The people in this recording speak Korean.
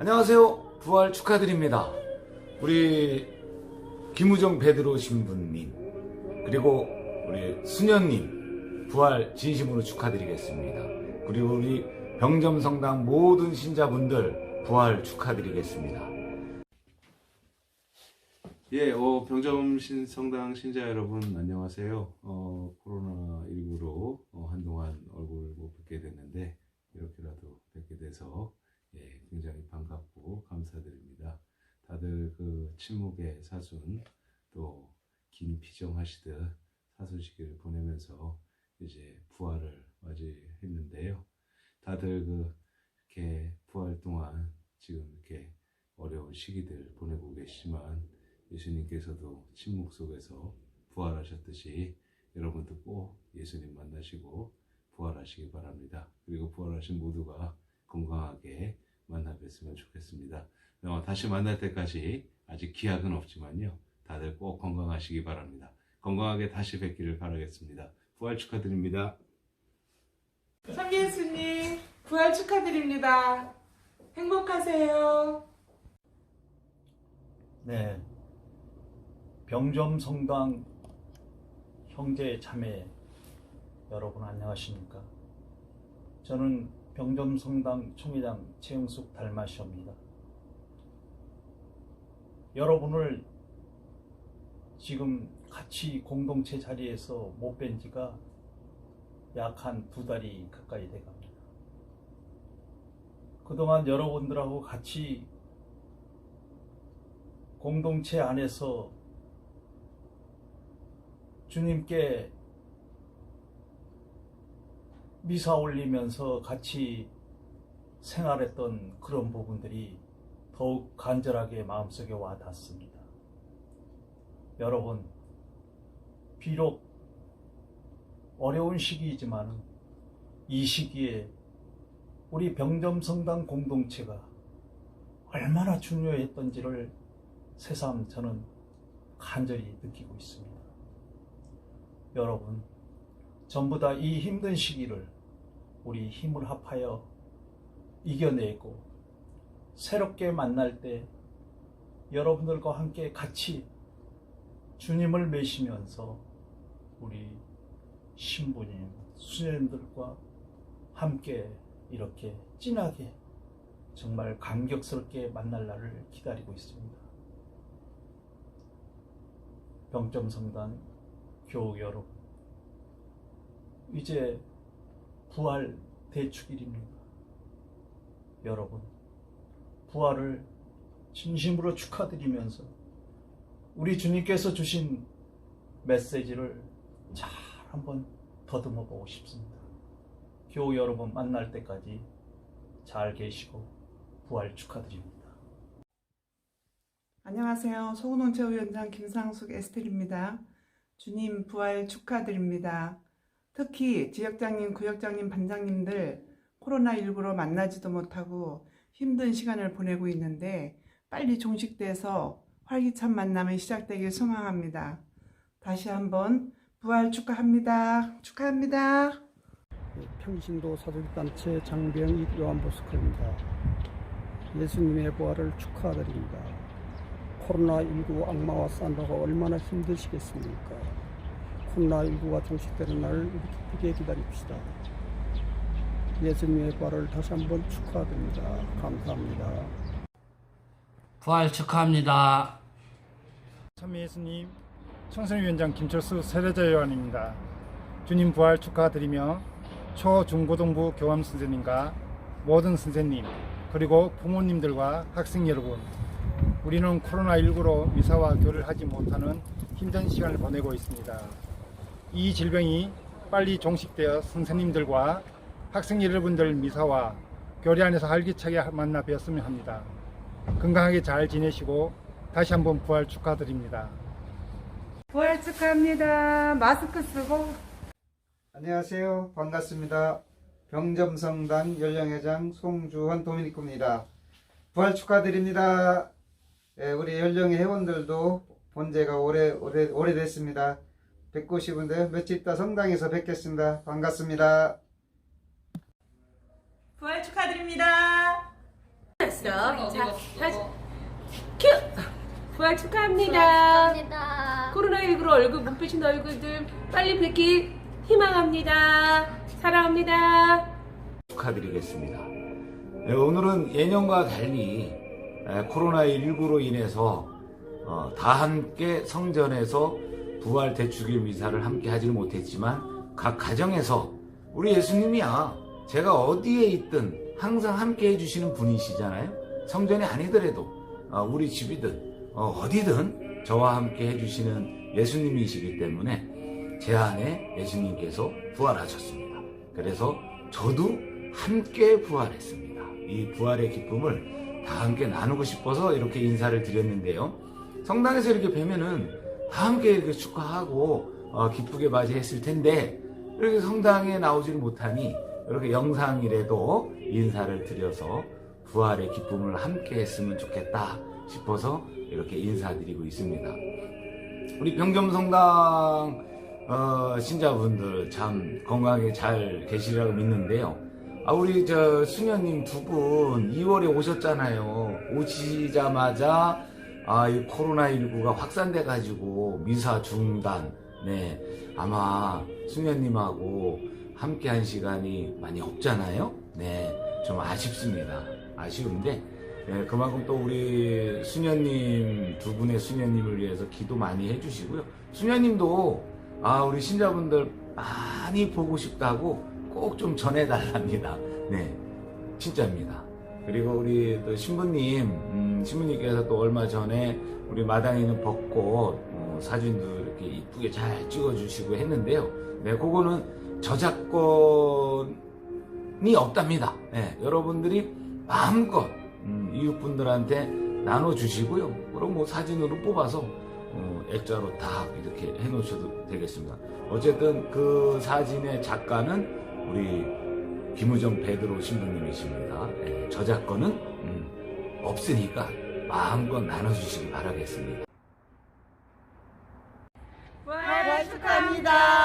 안녕하세요. 부활 축하드립니다. 우리 김우정 베드로 신부님 그리고 우리 수녀님 부활 진심으로 축하드리겠습니다. 그리고 우리 병점성당 모든 신자분들 부활 축하드리겠습니다. 예, 어, 병점 신, 성당 신자 여러분 안녕하세요. 어, 코로나 19로 어, 한동안 얼굴 못 뵙게 됐는데 이렇게라도 뵙게 돼서 예, 굉장히 반갑고 감사드립니다. 다들 그 침묵의 사순 또 긴 피정하시듯 사순시기를 보내면서 이제 부활을 맞이했는데요. 다들 그 이렇게 부활 동안 지금 이렇게 어려운 시기들 보내고 계시지만 예수님께서도 침묵 속에서 부활하셨듯이 여러분도 꼭 예수님 만나시고 부활하시기 바랍니다. 그리고 부활하신 모두가 건강하게 만나 뵀으면 좋겠습니다. 어, 다시 만날 때까지 아직 기약은 없지만요. 다들 꼭 건강하시기 바랍니다. 건강하게 다시 뵙기를 바라겠습니다. 부활 축하드립니다. 성예수님 부활 축하드립니다. 행복하세요. 네. 병점 성당 형제 자매 여러분 안녕하십니까? 저는 병점 성당 총회장 최영숙 달마시옵니다. 여러분을 지금 같이 공동체 자리에서 못 뵌 지가 약 한 두 달이 가까이 돼 갑니다. 그동안 여러분들하고 같이 공동체 안에서 주님께 미사 올리면서 같이 생활했던 그런 부분들이 더욱 간절하게 마음속에 와 닿습니다. 여러분, 비록 어려운 시기이지만 이 시기에 우리 병점성당 공동체가 얼마나 중요했던지를 새삼 저는 간절히 느끼고 있습니다. 여러분, 전부 다 이 힘든 시기를 우리 힘을 합하여 이겨내고 새롭게 만날 때 여러분들과 함께 같이 주님을 매시면서 우리 신부님, 수녀님들과 함께 이렇게 진하게 정말 감격스럽게 만날 날을 기다리고 있습니다. 병점성당 교우 여러분, 이제 부활 대축일입니다. 여러분, 부활을 진심으로 축하드리면서 우리 주님께서 주신 메시지를 잘 한번 더듬어 보고 싶습니다. 교우 여러분 만날 때까지 잘 계시고 부활 축하드립니다. 안녕하세요. 소은원 최후위원장 김상숙 에스텔입니다. 주님 부활 축하드립니다. 특히 지역장님, 구역장님, 반장님들 코로나19로 만나지도 못하고 힘든 시간을 보내고 있는데 빨리 종식돼서 활기찬 만남이 시작되길 소망합니다. 다시 한번 부활 축하합니다. 축하합니다. 평신도 사도단체 장병익 요한보스커입니다. 예수님의 부활을 축하드립니다. 코로나19 악마와 싸우다가 얼마나 힘드시겠습니까? 코로나19가 종식되는 날을 우리 기쁘게 기다립시다. 예수님의 부활을 다시 한번 축하드립니다. 감사합니다. 부활 축하합니다. 참 예수님, 청소년위원장 김철수 세례자 요한입니다. 주님 부활 축하드리며 초, 중, 고등부 교감 선생님과 모든 선생님 그리고 부모님들과 학생 여러분 우리는 코로나19로 미사와 교를 하지 못하는 힘든 시간을 보내고 있습니다. 이 질병이 빨리 종식되어 선생님들과 학생 여러분들 미사와 교리 안에서 활기차게 만나 뵈었으면 합니다. 건강하게 잘 지내시고 다시 한번 부활 축하드립니다. 부활 축하합니다. 마스크 쓰고 안녕하세요. 반갑습니다. 병점성당 연령회장 송주헌 도미니코입니다. 부활 축하드립니다. 예, 우리 연령회 회원들도 본 지가 오래, 오래, 오래됐습니다. 뵙고 싶은데 며칠 있다 성당에서 뵙겠습니다. 반갑습니다. 부활 축하드립니다. 자, 다시 큐. 부활 축하합니다. 축하합니다. 코로나19로 얼굴 못 펴신 얼굴들 빨리 뵙길 희망합니다. 사랑합니다. 축하드리겠습니다. 네, 오늘은 예년과 달리 에, 코로나19로 인해서 어, 다 함께 성전에서 부활 대축일 미사를 함께 하지는 못했지만 각 가정에서 우리 예수님이야 제가 어디에 있든 항상 함께 해주시는 분이시잖아요. 성전이 아니더라도 어, 우리 집이든 어, 어디든 저와 함께 해주시는 예수님이시기 때문에 제 안에 예수님께서 부활하셨습니다. 그래서 저도 함께 부활했습니다. 이 부활의 기쁨을 다 함께 나누고 싶어서 이렇게 인사를 드렸는데요. 성당에서 이렇게 뵈면은 다 함께 이렇게 축하하고 어, 기쁘게 맞이했을 텐데 이렇게 성당에 나오지를 못하니 이렇게 영상이라도 인사를 드려서 부활의 기쁨을 함께 했으면 좋겠다 싶어서 이렇게 인사드리고 있습니다. 우리 병점성당 어, 신자분들 참 건강하게 잘 계시리라고 믿는데요. 아, 우리 저 수녀님 두 분 2월에 오셨잖아요. 오시자마자 아, 이 코로나19가 확산돼 가지고 미사 중단. 네. 아마 수녀님하고 함께 한 시간이 많이 없잖아요. 네. 좀 아쉽습니다. 아쉬운데 네, 그만큼 또 우리 수녀님 두 분의 수녀님을 위해서 기도 많이 해주시고요. 수녀님도 아 우리 신자분들 많이 보고 싶다고 꼭 좀 전해달랍니다. 네, 진짜입니다. 그리고 우리 또 신부님, 음, 신부님께서 또 얼마 전에 우리 마당에 있는 벚꽃 어, 사진도 이렇게 이쁘게 잘 찍어주시고 했는데요. 네, 그거는 저작권이 없답니다. 네, 여러분들이 마음껏 음, 이웃분들한테 나눠주시고요. 그럼 뭐 사진으로 뽑아서 어, 액자로 다 이렇게 해놓으셔도 되겠습니다. 어쨌든 그 사진의 작가는 우리 김우정 베드로 신부님이십니다. 예, 저작권은 음, 없으니까 마음껏 나눠주시기 바라겠습니다. 부활 축하합니다.